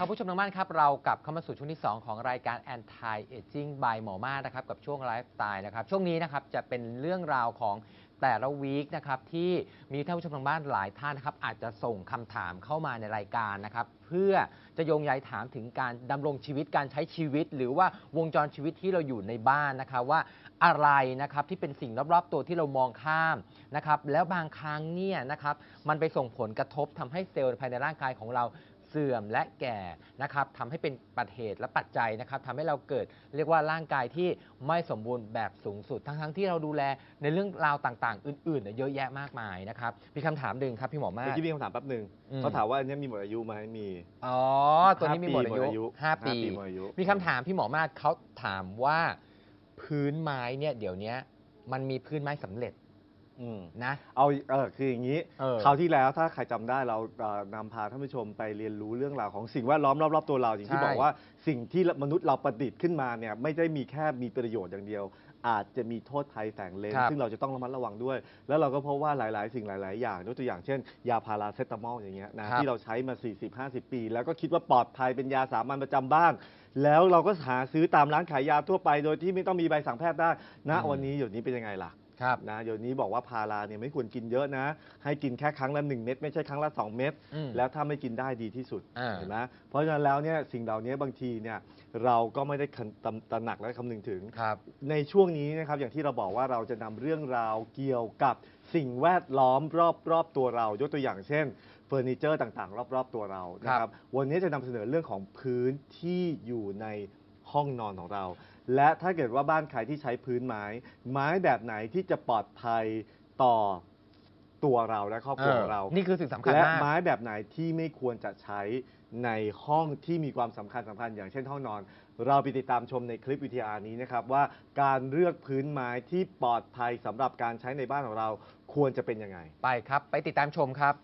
ท่านผู้ชมทางบ้านครับ เรากลับเข้ามาสู่ช่วงที่ 2 ของรายการ Anti Aging by หมอมานะครับ กับช่วงไลฟ์สไตล์นะครับ ช่วงนี้นะครับ จะเป็นเรื่องราวของแต่ละวีคนะครับ ที่มีท่านผู้ชมทางบ้านหลายท่านนะครับ อาจจะส่งคำถามเข้ามาในรายการนะครับ เพื่อจะโยงใยถามถึงการดำรงชีวิตการใช้ชีวิต หรือว่าวงจรชีวิตที่เราอยู่ในบ้านนะครับว่าอะไรนะครับที่เป็นสิ่งรอบๆ ตัวที่เรามองข้ามนะครับแล้วบางครั้งเนี่ยนะครับมันไปส่งผลกระทบทำให้เซลล์ภายในร่างกายของเรา เสื่อมและแก่นะครับทำให้เป็นปัจเหตุและปัจจัยนะครับทำให้เราเกิดเรียกว่าร่างกายที่ไม่สมบูรณ์แบบสูงสุด ทั้งๆที่เราดูแลในเรื่องราวต่างๆ อื่นๆเนี่ยเยอะแยะมากมายนะครับมีคำถามหนึ่งครับพี่หมอมาเมื่อกกี้มีคำถามแป๊บหนึ่งอืม เขาถามว่าอันเนี้ยมีหมดอายุไหมมี อ๋อ ตัวนี้มีหมดอายุห้า5ปีปีหมดอายุ มีคำถามพี่หมอมาศเขาถามว่า พื้นไม้เนี่ย เดี๋ยวนี้มันมีพื้นไม้สำเร็จ อืม นะ เอาเออคืออย่างนี้เออคราวที่แล้วถ้าใครจำได้เราเอ่อนำพาท่านผู้ชมไปเรียนรู้เรื่องราวของสิ่งแวดล้อมรอบๆตัวเราอย่างที่ใช่บอกว่าสิ่งที่มนุษย์เราประดิษฐ์ขึ้นมาเนี่ยไม่ได้มีแค่มีประโยชน์อย่างเดียว อาจจะมีโทษภัยแฝงเลนครับ ซึ่งเราจะต้องระมัดระวังด้วย แล้วเราก็พบว่าหลาย ๆ สิ่งหลาย ๆ อย่างยกตัวอย่างเช่น ยาพาราเซตามอลอย่างเงี้ยนะครับที่เราใช้มา 40-50 ปี แล้วก็คิดว่าปลอดภัยเป็นยาสามัญประจำบ้าน แล้วเราก็หาซื้อตามร้านขายยาทั่วไป โดยที่ไม่ต้องมีใบสั่งแพทย์ได้ณอืมวันนี้เดี๋ยวนี้เป็นยังไงล่ะ ครับนะเดี๋ยวนี้บอกว่าพาราเนี่ยไม่ควรกินเยอะนะ ให้กินแค่ครั้งละ1เม็ดไม่ใช่ครั้งละ 2 เม็ดอืมแล้วถ้าไม่กินได้ดีที่สุดอ่า เห็นไหมเพราะฉะนั้นแล้วเนี่ยสิ่งเหล่านี้บางทีเนี่ยเราก็ไม่ได้คันตำตระหนักและคำนึงถึง ครับ ในช่วงนี้นะครับอย่างที่เราบอกว่าเราจะนำเรื่องราวเกี่ยวกับสิ่งแวดล้อมรอบรอบตัวเรา ยกตัวอย่างเช่นเฟอร์นิเจอร์ต่างๆ รอบๆตัวเรานะคครัรับบวันนี้จะนำเสนอเรื่องของพื้นที่อยู่ในห้องนอนของเราและถ้าเกิดว่าบ้านใครที่ใช้พื้นไม้ ไม้แบบไหนที่จะปลอดภัยต่อตัวเราและครอบครัวของเรา นี่คือสิ่งสำคัญและมาก ไม้แบบไหนที่ไม่ควรจะใช้ในห้องที่มีความสำคัญสำคัญอย่างเช่นห้องนอน เราไปติดตามชมในคลิปวิทยานี้นะครับว่าการเลือกพื้นไม้ที่ปลอดภัยสำหรับการใช้ในบ้านของเราควรจะเป็นยังไง ไปครับ ไปติดตามชมครับ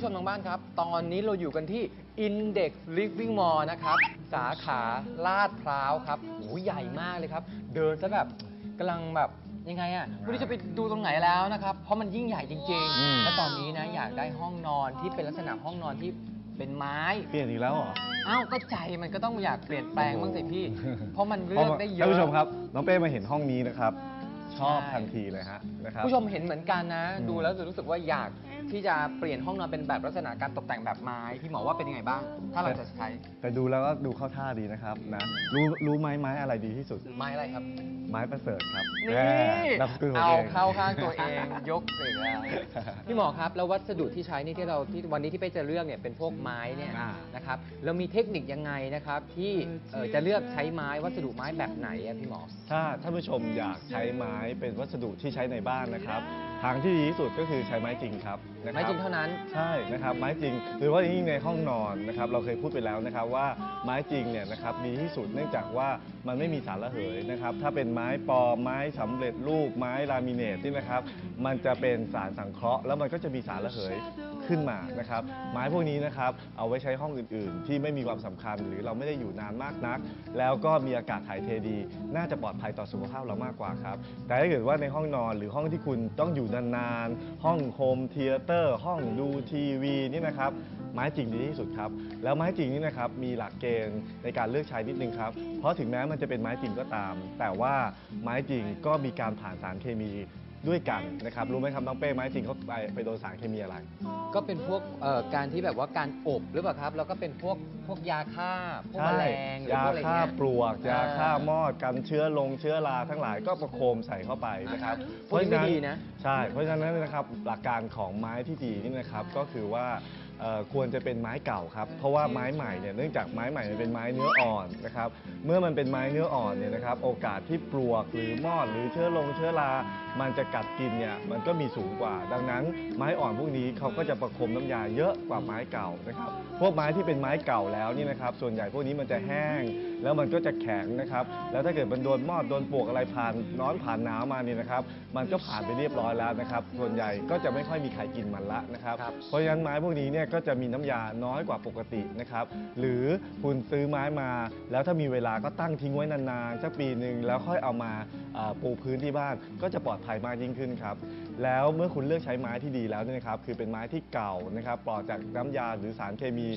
ผู้ชมทางบ้านครับ ตอนนี้เราอยู่กันที่ Index Living Mall นะครับ สาขาลาดพร้าวครับโอ้ใหญ่มากเลยครับ เดินซะแบบกำลังแบบยังไงอะไม่รู้จะไปดูตรงไหนแล้วนะครับ เพราะมันยิ่งใหญ่จริงอืมๆและตอนนี้นะอยากได้ห้องนอนที่เป็นลักษณะห้องนอนที่เป็นไม้ เปลี่ยนอีกแล้วเหรอ อ้าวก็ใจมันก็ต้องอยากเปลี่ยนแปลงบ้างสิพี่ เพราะมันเลือกได้เยท่านอะผู้ชมครับ น้องเป้มาเห็นห้องนี้นะครับ ชอบใช่ทันทีเลยฮะนะครับ ผู้ชมเห็นเหมือนกันนะอืมดูแล้วจะรู้สึกว่าอยาก ที่จะเปลี่ยนห้องนอนเป็นแบบลักษณะการตกแต่งแบบไม้พี่หมอว่าเป็นยังไงบ้าง ถ้าเราจะใช้แต่ดูแล้วก็ดูเข้าท่าดีนะครับนะรู้รู้ไหมไม้อะไรดีที่สุด ไม้อะไรครับ ไม้ประเสริฐครับนี่แน่นามสกุลของเอาเองเข้าข้างตัวเองยกเองแล้วพี่หมอครับแล้ววัสดุที่ใช้นี่ที่เราที่วันนี้ที่ไปจะเลือกเนี่ยเป็นพวกไม้เนี่ยอ่านะครับเรามีเทคนิคยังไงนะครับที่เอ่อจะเลือกใช้ไม้วัสดุไม้แบบไหนอะพี่หมอ ถ้าท่านผู้ชมอยากใช้ไม้เป็นวัสดุที่ใช้ในบ้านนะครับทางที่ดีที่สุดก็คือใช้ไม้จริงครับนะคบไม้จริงเท่านั้น ใช่นะครับไม้จริงหรือว่ายิ่งในห้องนอนนะครับเราเคยพูดไปแล้วนะครับว่าไม้จริงเนี่ยนะครับดีที่สุดเนื่องจากว่ามันไม่มีสารระเหยนะครับถ้าเป็นไม้ปลอมไม้สำเร็จรูปไม้ลามิเนตนี่นะครับมันจะเป็นสารสังเคราะห์แล้วมันก็จะมีสารระเหยขึ้นมานะครับไม้พวกนี้นะครับเอาไว้ใช้ห้องอื่น ๆ ที่ไม่มีความสำคัญหรือเราไม่ได้อยู่นานมากนัก แล้วก็มีอากาศถ่ายเทดี น่าจะปลอดภัยต่อสุขภาพเรามากกว่าครับแต่ถ้าเกิดว่าในห้องนอนหรือห้องที่คุณต้องอยู่นานๆห้องโฮมเทเตอร์ ห้องดูทีวีนี่นะครับไม้จริงดีที่สุดครับ แล้วไม้จริงนี่นะครับมีหลักเกณฑ์ในการเลือกใช้นิดนึงครับ เพราะถึงแม้มันจะเป็นไม้จริงก็ตาม แต่ว่าไม้จริงก็มีการผ่านสารเคมี ด้วยกันนะครับรู้ไหมครับน้องเป้ไม้จริงเขาไปไปโดนสารเคมีอะไร ก็เป็นพวกเอ่อการที่แบบว่าการอบหรือเปล่าครับแล้วก็เป็นพวกพวกยาฆ่าพวกแมลงหรือยาพวกอะไรฆ่าเงี้ย ปลวกยาอ่าฆ่ามอดกันเชื้อลงเชื้อราทั้งหลายก็ประโคมใส่เข้าไปนะครับพวกนี้ไม่ดีนะ ใช่ เพราะฉะนั้นนะครับหลักการของไม้ที่ดีนี่นะครับก็คือว่า เอ่อควรจะเป็นไม้เก่าครับ เพราะว่าไม้ใหม่เนี่ยเนื่องจากไม้ใหม่มันเป็นไม้เนื้ออ่อนนะครับ เมื่อมันเป็นไม้เนื้ออ่อนเนี่ยนะครับ โอกาสที่ปลวกหรือมอดหรือเชื้อลงเชื้อรา มันจะกัดกินเนี่ยมันก็มีสูงกว่า ดังนั้นไม้อ่อนพวกนี้เขาก็จะประคมน้ำยาเยอะกว่าไม้เก่านะครับ พวกไม้ที่เป็นไม้เก่าแล้วนี่นะครับ ส่วนใหญ่พวกนี้มันจะแห้งแล้วมันก็จะแข็งนะครับ แล้วถ้าเกิดมันโดนมอดโดนปลวกอะไรผ่านร้อนผ่านหนาวมานี่นะครับ มันก็ผ่านไปเรียบร้อยแล้วนะครับ ส่วนใหญ่ก็จะไม่ค่อยมีใครกินมันละนะครับ ครับ เพราะฉะนั้นไม้พวกนี้เนี่ยก็จะมีน้ำยาน้อยกว่าปกตินะครับ หรือคุณซื้อไม้มา แล้วถ้ามีเวลาก็ตั้งทิ้งไว้นานๆสักปีหนึ่งแล้วค่อยเอามาเอ่อปูพื้นที่บ้านก็จะปลอดภัยมากยิ่งขึ้นครับ แล้วเมื่อคุณเลือกใช้ไม้ที่ดีแล้วเนี่ยนะครับ คือเป็นไม้ที่เก่านะครับปลอดจากน้ำยาหรือสารเคมี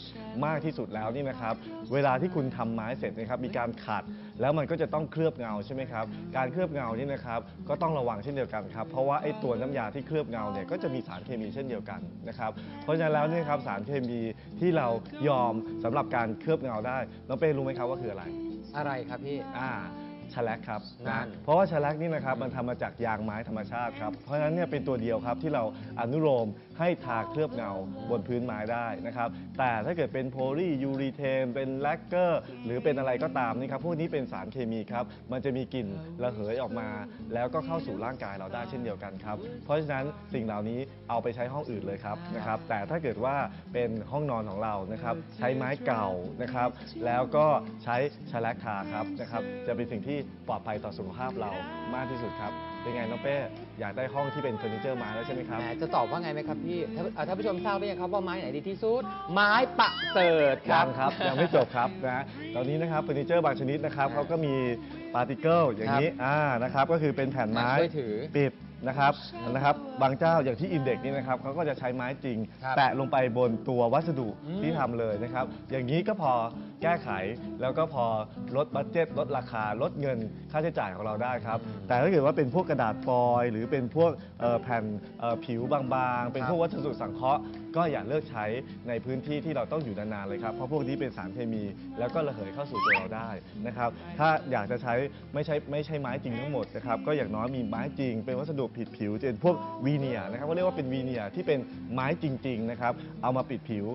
มากที่สุดแล้วนี่นะครับ เวลาที่คุณทำไม้เสร็จนะครับมีการขัดแล้วมันก็จะต้องเคลือบเงาใช่ไหมครับการเคลือบเงานี่นะครับก็ต้องระวังเช่นเดียวกันครับเพราะว่าไอ้ตัวน้ำยาที่เคลือบเงาเนี่ยก็จะมีสารเคมีเช่นเดียวกันนะครับเพราะฉะนั้นแล้วเนี่ยครับสารเคมีที่เรายอมสำหรับการเคลือบเงาได้น้องเป้รู้ไหมครับว่าคืออะไร อะไรครับพี่อ่าชแลกครับนั่นะนเพราะว่าชแลกนี่นะครับมันทำมาจากยางไม้ธรรมชาติครับ เพราะฉะนั้นเนี่ยเป็นตัวเดียวครับที่เราอนุโลมให้ทาเคลือบเงาบนพื้นไม้ได้นะครับ แต่ถ้าเกิดเป็นโพลียูรีเทนเป็นแลกเกอร์ หรือเป็นอะไรก็ตามนี่ครับพวกนี้เป็นสารเคมีครับ มันจะมีกลิ่นระเหยออกมา แล้วก็เข้าสู่ร่างกายเราได้เช่นเดียวกันครับ เพราะฉะนั้นสิ่งเหล่านี้เอาไปใช้ห้องอื่นเลยครับนะครับ แต่ถ้าเกิดว่าเป็นห้องนอนของเรานะครับใช้ไม้เก่านะครับ แล้วก็ใช้ชแลกทาครับนะครับ จะเป็นสิ่งที่ปลอดภัยต่อสุขภาพเรามากที่สุดครับ เป็นไงน้องเป้อยากได้ห้องที่เป็นเฟอร์นิเจอร์ไม้แล้วใช่ไหมครับ แหมจะตอบว่าไงไหมครับพี่ถ้าเอ่อท่านผู้ชมทราบหรือยังครับว่าไม้ไหนดีที่สุด ไม้ประเสริฐคยัรับ งครับ ยังไม่จบครับนะตอนนี้นะครับเฟอร์นิเจอร์บางชนิดนะครับเขาก็มีปาร์ติเคิลอย่างนี้อ่านะครับก็คือเป็นแผ่นไม้ช่วยถือปิด นะครับนะครับบางเจ้าอย่างที่อินเด็กนี่นะครับเขาก็จะใช้ไม้จริง ครับแปะลงไปบนตัววัสดุอืม ที่ทำเลยนะครับ อย่างนี้ก็พอแก้ไขแล้วก็พอลดบัตเจ็ตลดราคาลดเงินค่าใช้จ่ายของเราได้ครับ แต่ถ้าเกิดว่าเป็นพวกกระดาษฟอยล์หรือเป็นพวกเอ่อแผ่นเอ่อผิวบางๆ เป็นพวกวัสดุสังเคราะห์ก็อย่าเลือกใช้ในพื้นที่ที่เราต้องอยู่นานๆเลยครับเพราะพวกนี้เป็นสารเคมีแล้วก็ระเหยเข้าสู่ตัวเราได้นะครับ ถ้าอยากจะใช้ไม่ใช่ไม่ใช่ไม้จริงทั้งหมดนะครับก็อย่างน้อยมีไม้จริงเป็นวัสดุผิดผิวจะเป็นพวกวีเนียร์นะครับก็เรียกว่าเป็นวีเนียร์ที่เป็นไม้จริงๆนะครับเอามาปิดผิว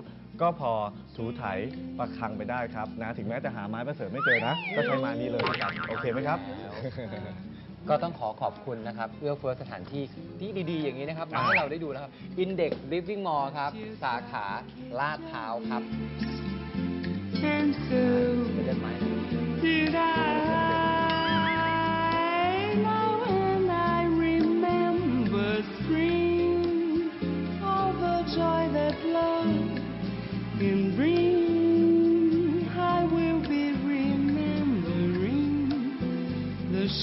ก็พอถูไถประคังไปได้ครับนะถึงแม้จะหาไม้ประเสริฐไม่เจอนะ ก็ใช้ไม้นี้เลยครับโอเคไหมครับ ก็ต้องขอขอบคุณนะครับ เอื้อเฟื้อสถานที่ที่ดีๆ อย่างนี้นะครับมาอ่าให้เราได้ดูนะครับ Index Living Mall ครับ สาขาลาดพร้าวครับ And so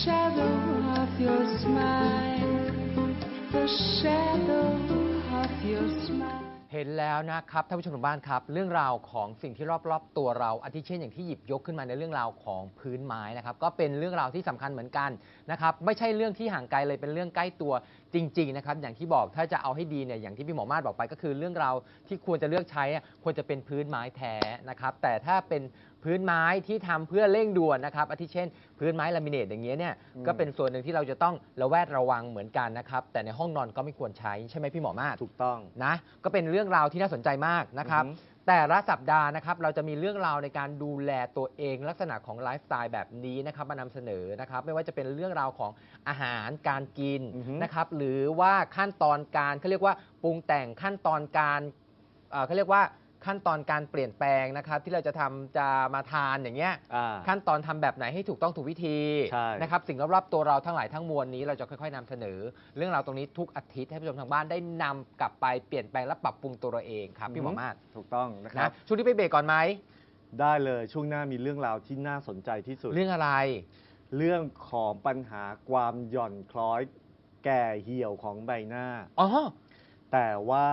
shadow of your smile, the shadow of your smile. เห็นแล้วนะครับท่านผู้ชมทางบ้านครับ เรื่องราวของสิ่งที่รอบๆตัวเราอาทิเช่นอย่างที่หยิบยกขึ้นมาในเรื่องราวของพื้นไม้นะครับ ก็เป็นเรื่องราวที่สำคัญเหมือนกันนะครับ ไม่ใช่เรื่องที่ห่างไกลเลยเป็นเรื่องใกล้ตัวจริง ๆ นะครับ อย่างที่บอกถ้าจะเอาให้ดีเนี่ยอย่างที่พี่หมอมาศบอกไปก็คือเรื่องราวที่ควรจะเลือกใช้อะควรจะเป็นพื้นไม้แท้นะครับ แต่ถ้าเป็น พื้นไม้ที่ทำเพื่อเร่งด่วนนะครับอาทิเช่น พื้นไม้ลามิเนตอย่างเงี้ยเนี่ยอืม ก็เป็นส่วนหนึ่งที่เราจะต้องระแวดระวังเหมือนกันนะครับ แต่ในห้องนอนก็ไม่ควรใช้ใช่ไหมพี่หมอมาศ ถูกต้อง นะก็เป็นเรื่องราวที่น่าสนใจมากนะครับ อือฮึแต่ละสัปดาห์นะครับ เราจะมีเรื่องราวในการดูแลตัวเองลักษณะของไลฟ์สไตล์แบบนี้นะครับมานำเสนอนะครับ ไม่ว่าจะเป็นเรื่องราวของอาหารการกินอือฮึนะครับ หรือว่าขั้นตอนการเขาเรียกว่าปรุงแต่งขั้นตอนการเอ่อเขาเรียกว่า ขั้นตอนการเปลี่ยนแปลงนะครับ ที่เราจะทำจะมาทานอย่างเงี้ยอ่า ขั้นตอนทำแบบไหนให้ถูกต้องถูกวิธีใช่ นะครับสิ่งรอบๆตัวเราทั้งหลายทั้งมวลนี้เราจะค่อยๆนำเสนอ เรื่องราวตรงนี้ทุกอาทิตย์ให้ผู้ชมทางบ้านได้นำกลับไปเปลี่ยนแปลงและปรับปรุงตัวเราเองครับพี่หมอมาศถูกต้องนะคนะรับช่วงนี้ไปเบรกก่อนไหมได้เลยช่วงหน้ามีเรื่องราวที่น่าสนใจที่สุด เรื่องอะไร เรื่องของปัญหาความหย่อนคล้อยแก่เหี่ยวของใบหน้า อ๋อ แต่ว่า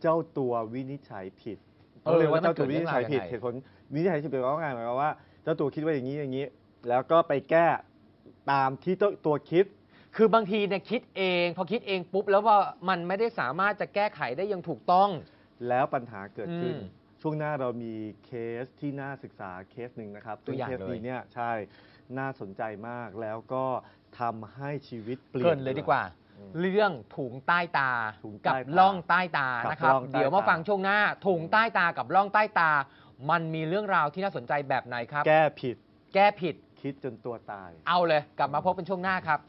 เจ้าตัววินิจฉัยผิด เออต้องเรียกว่าแล้วมันเจ้าตัววินิจฉัยผิดเกิดเรื่องราวยังไงเหตุผลวินิจฉัยผิดแปลว่าไงหมายความว่าเจ้าตัวคิดว่าอย่างนี้อย่างนี้ แล้วก็ไปแก้ตามที่ตัวตัวคิด คือบางทีเนี่ยคิดเอง พอคิดเองปุ๊บแล้วว่ามันไม่ได้สามารถจะแก้ไขได้อยังถูกต้อง แล้วปัญหาเกิดขึ้น อืมช่วงหน้าเรามีเคสที่น่าศึกษาเคสหนึ่งนะครับตัวอย่างซึ่เคสเลย นี้เนี่ยใช่น่าสนใจมากแล้วก็ทำให้ชีวิตเปลี่ยเกินนเลยดีกว่าอืม เรื่องถุงใต้ตาถุงกัใต้ตาล่องใต้ตากับนะครับ ร่องใต้เดี๋ยวมาตาฟังช่วงหน้าถุงใต้ตากับล่องใต้ตา มันมีเรื่องราวที่น่าสนใจแบบไหนครับ แก้ผิดแก้ผิดคิดจนตัวตาย เอาเลยกลับมาพบเป็นช่วงหน้าครับ